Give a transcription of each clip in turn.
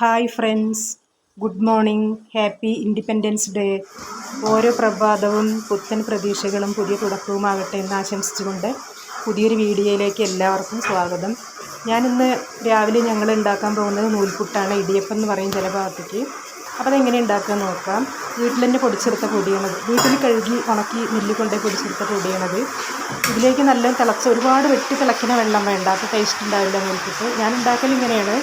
Hi friends. Good morning. Happy independence day. ഓരോ പ്രഭാതവും പുത്തൻ പ്രതീക്ഷകളും പുതിയ തുടക്കവുമാകട്ടെ എന്ന് ആശംസിച്ചുകൊണ്ട് പുതിയൊരു വീഡിയോയിലേക്ക് എല്ലാവർക്കും സ്വാഗതം. ഞാനിന്ന് രാവിലെ ഞങ്ങൾ ഉണ്ടാക്കാൻ പോകുന്നത് നൂൽപുട്ടാണ് ഇടിയപ്പം എന്ന് പറയും ചില ഭാഗത്തേക്ക്. അപ്പോൾ അതെങ്ങനെ ഉണ്ടാക്കുക നോക്കാം. വീട്ടിൽ തന്നെ പൊടിച്ചെടുത്ത പൊടിയാണത് വീട്ടിൽ കഴുകി ഉണക്കി കൊണ്ടേ പൊടിച്ചെടുത്ത പൊടിയാണത്. ഇതിലേക്ക് നല്ല തിളച്ച ഒരുപാട് വെട്ടി തിളയ്ക്കുന്ന വെള്ളം വേണ്ട. അപ്പോൾ ടേസ്റ്റ് ഉണ്ടാവില്ല നൂൽപുട്ട്. ഞാൻ ഉണ്ടാക്കൽ ഇങ്ങനെയാണ്.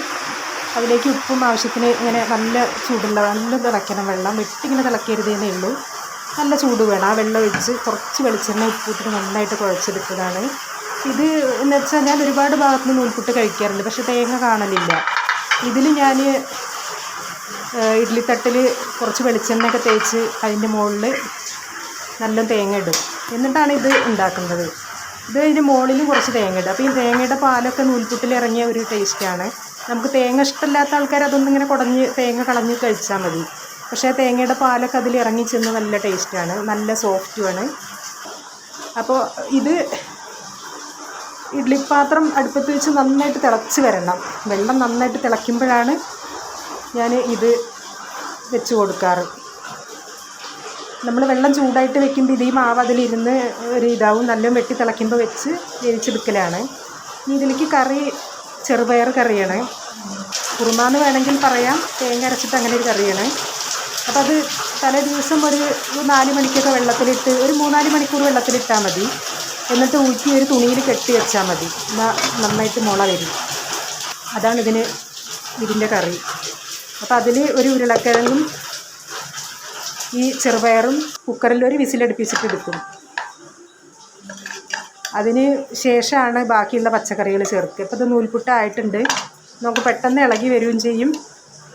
അതിലേക്ക് ഉപ്പും ആവശ്യത്തിന് ഇങ്ങനെ നല്ല ചൂടുള്ള നല്ല തിളയ്ക്കണം വെള്ളം വെട്ടിങ്ങനെ തിളക്കരുതേന്നേ ഉള്ളൂ. നല്ല ചൂട് വേണം. ആ വെള്ളം ഒഴിച്ച് കുറച്ച് വെളിച്ചെണ്ണ ഉപ്പിട്ടിട്ട് നന്നായിട്ട് കുഴച്ചെടുത്തതാണ്. ഇത് എന്ന് വെച്ചാൽ ഞാൻ ഒരുപാട് ഭാഗത്ത് നിന്ന് നൂൽപുട്ട് കഴിക്കാറുണ്ട്. പക്ഷേ തേങ്ങ കാണലില്ല. ഇതിൽ ഞാൻ ഇഡ്ലിത്തട്ടിൽ കുറച്ച് വെളിച്ചെണ്ണയൊക്കെ തേച്ച് അതിന്റെ മുകളിൽ നല്ല തേങ്ങ ഇടും. എന്നിട്ടാണ് ഇത് ഉണ്ടാക്കുന്നത്. ഇത് അതിന്റെ മുകളിൽ കുറച്ച് തേങ്ങ ഇടും. അപ്പോൾ ഈ തേങ്ങയുടെ പാലൊക്കെ നൂൽപുട്ടിൽ ഇറങ്ങിയ ഒരു ടേസ്റ്റാണ് നമുക്ക് തേങ്ങ ഇഷ്ടമില്ലാത്ത ആൾക്കാർ അതൊന്നും ഇങ്ങനെ കുടഞ്ഞ് തേങ്ങ കളഞ്ഞ് കഴിച്ചാൽ മതി. പക്ഷേ തേങ്ങയുടെ പാലൊക്കെ അതിൽ ഇറങ്ങി ചെന്ന് നല്ല ടേസ്റ്റാണ് നല്ല സോഫ്റ്റുമാണ് അപ്പോൾ ഇത് ഇഡ്ലിപ്പാത്രം അടുപ്പത്ത് വെച്ച് നന്നായിട്ട് തിളച്ച് വരണം. വെള്ളം നന്നായിട്ട് തിളയ്ക്കുമ്പോഴാണ് ഞാൻ ഇത് വെച്ച് കൊടുക്കാറ്. നമ്മൾ വെള്ളം ചൂടായിട്ട് വെക്കുമ്പോൾ ഇത് ഈ മാവ് അതിലിരുന്ന് ഒരു ഇതാവും. നല്ല വെട്ടി തിളയ്ക്കുമ്പോൾ വെച്ച് വേവിച്ചെടുക്കലാണ്. ഇനി ഇതിലേക്ക് കറി ചെറുപയർ കറിയാണ്. കുറുമാന്ന് വേണമെങ്കിൽ പറയാം. തേങ്ങ അരച്ചിട്ട് അങ്ങനെ ഒരു കറിയാണ്. അപ്പോൾ അത് തലേ ദിവസം ഒരു നാല് മണിക്കൊക്കെ വെള്ളത്തിലിട്ട് ഒരു മൂന്നാൽ മണിക്കൂർ വെള്ളത്തിലിട്ടാൽ മതി. എന്നിട്ട് ഊറ്റി ഒരു തുണിയിൽ കെട്ടി വെച്ചാൽ മതി. എന്നാൽ നന്നായിട്ട് മുള വരും. അതാണ് ഇതിന് ഇതിന്റെ കറി. അപ്പോൾ അതിൽ ഒരു ഉരുളക്കിഴങ്ങും ഈ ചെറുപയറും കുക്കറിൽ ഒരു വിസിലടുപ്പിച്ചിട്ട് എടുക്കും. അതിന് ശേഷമാണ് ബാക്കിയുള്ള പച്ചക്കറികൾ ചേർക്കുക. ഇപ്പോൾ ഇത് നൂൽപുട്ടായിട്ടുണ്ട്. നമുക്ക് പെട്ടെന്ന് ഇളകി വരികയും ചെയ്യും.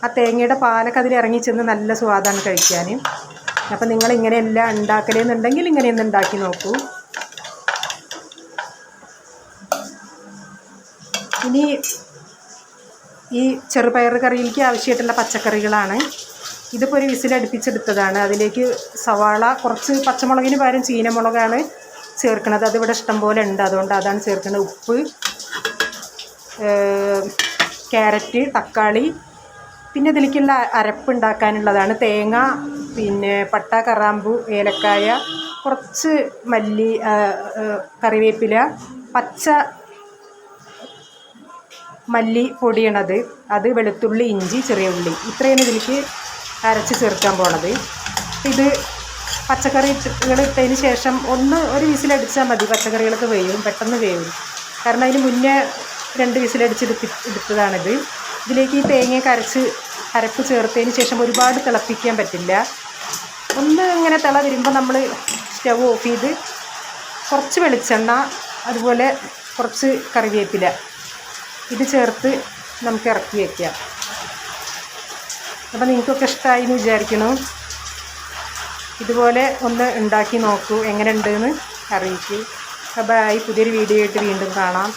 ആ തേങ്ങയുടെ പാലൊക്കെ അതിൽ ഇറങ്ങി ചെന്ന് നല്ല സ്വാദാണ് കഴിക്കാൻ. അപ്പം നിങ്ങൾ ഇങ്ങനെയെല്ലാം ഉണ്ടാക്കലെന്നുണ്ടെങ്കിൽ ഇങ്ങനെയൊന്ന് ഉണ്ടാക്കി നോക്കൂ. ഇനി ഈ ചെറുപയർ കറിയിലേക്ക് ആവശ്യമായിട്ടുള്ള പച്ചക്കറികളാണ്. ഇതിപ്പോൾ ഒരു വിസിലടുപ്പിച്ചെടുത്തതാണ് അതിലേക്ക് സവാള കുറച്ച് പച്ചമുളകിന് പകരം ചീനമുളകാണ് ചേർക്കുന്നത്. അതിവിടെ ഇഷ്ടം പോലെ ഉണ്ട്. അതുകൊണ്ട് അതാണ് ചേർക്കുന്നത് ഉപ്പ്. ക്യാരറ്റ് തക്കാളി പിന്നെ ഇതിലേക്കുള്ള അരപ്പുണ്ടാക്കാനുള്ളതാണ് തേങ്ങ പിന്നെ പട്ട കറാമ്പു ഏലക്കായ കുറച്ച് മല്ലി കറിവേപ്പില പച്ച മല്ലി പൊടിയണത് അത്. വെളുത്തുള്ളി ഇഞ്ചി ചെറിയ ഉള്ളി. ഇത്രയാണ് ഇതിലേക്ക് അരച്ച് ചേർക്കാൻ പോണത്. ഇത് പച്ചക്കറികൾ ഇട്ടതിന് ശേഷം ഒന്ന് ഒരു വിസിലടിച്ചാൽ മതി. പച്ചക്കറികളൊക്കെ വേവും പെട്ടെന്ന് വേവും. കാരണം അതിന് മുന്നേ രണ്ട് വിസിലടിച്ചെടുത്തി എടുത്തതാണിത്. ഇതിലേക്ക് ഈ തേങ്ങയൊക്കെ അരച്ച് അരപ്പ് ചേർത്തതിന് ശേഷം ഒരുപാട് തിളപ്പിക്കാൻ പറ്റില്ല. ഒന്ന് ഇങ്ങനെ തിള വരുമ്പോൾ നമ്മൾ സ്റ്റവ് ഓഫ് ചെയ്ത് കുറച്ച് വെളിച്ചെണ്ണ അതുപോലെ കുറച്ച് കറിവേപ്പില ഇത് ചേർത്ത് നമുക്ക് ഇറക്കി വയ്ക്കാം അപ്പോൾ നിങ്ങൾക്കൊക്കെ ഇഷ്ടമായി എന്ന് വിചാരിക്കണു. ഇതുപോലെ ഒന്ന് ഉണ്ടാക്കി നോക്കൂ എങ്ങനെ ഉണ്ടെന്ന് അറിയിക്കൂ ഈ പുതിയൊരു വീഡിയോ ആയിട്ട് വീണ്ടും കാണാം.